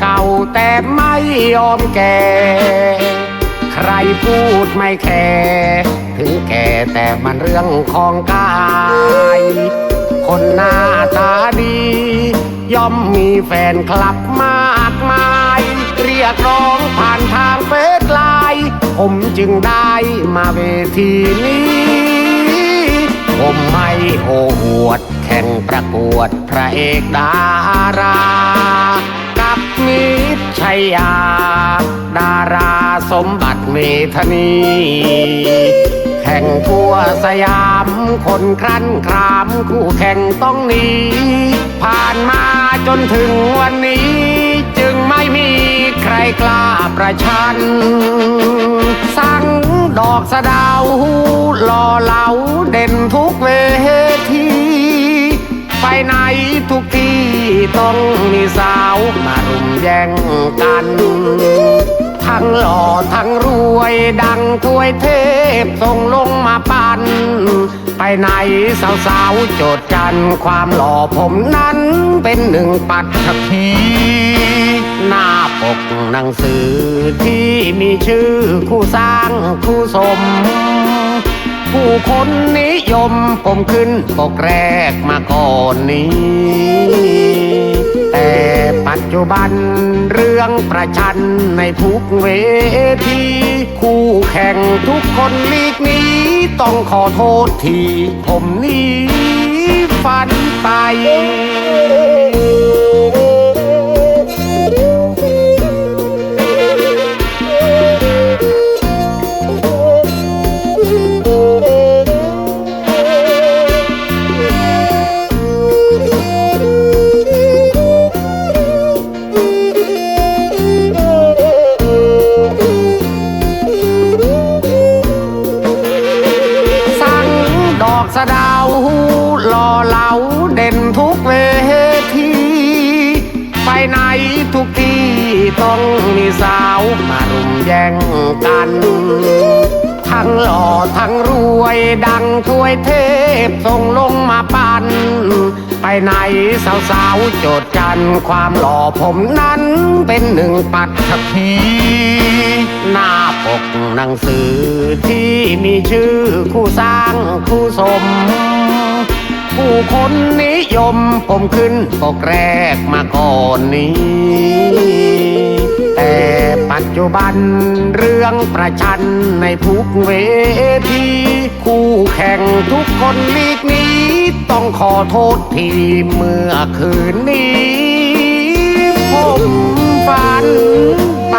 เก่าแต่ไม่ยอมแก่ ใครพูดไม่แคร์ถึงแก่แต่มันเรื่องของกาย คนหน้าตาดี ย่อมมีแฟนคลับมากมาย เรียกร้องผ่านทางเฟซไลน์ผมจึงได้มาเวทีนี้ ผมไม่โหหวดแข่งประกวดพระเอกดารา ยยา ดาราสมบัติเมธนี แข่งทั่วสยามคนครั้นครามคู่แข่งต้องหนี ผ่านมาจนถึงวันนี้ จึงไม่มีใครกล้าประชัน สั่งดอกสะดาวหล่อเหลาเด่นทุกเวทีไปไหนทุกที่ต้องมีสา มารุมแย่งกัน ทั้งหล่อทั้งรวยดังถ้วยเทพส่งลงมาปัน ไปไหนสาวๆโจดจันความหล่อผมนั้นเป็นหนึ่งปัตถภีหน้าปกหนังสือที่มีชื่อคู่สร้างคู่สมผู้คนนิยมผมขึ้นปกแรกมาก่อนนี้ จุบัน เรื่องประชันในทุกเวที คู่แข่งทุกคนลีกนี้ ต้องขอโทษที ผมนี้ฝันไป สะดาวหล่อเหลาเด่นทุกเวที ไปไหนทุกที่ต้องมีสาวมารุมแย่งกัน ทั้งหล่อทั้งรวยดังถ้วยเทพส่งลงมาปันไปไหนสาวๆโจดจันความหล่อผมนั้นเป็นหนึ่งปัตถภี กหนังสือที่มีชื่อคู่สร้างคู่สม ผู้คนนิยมผมขึ้นปกแรกมาก่อนนี้ แต่ปัจจุบันเรื่องประชันในทุกเวทีคู่แข่งทุกคนลีกนี้ ต้องขอโทษทีเมื่อคืนนี้ ผมฝันไป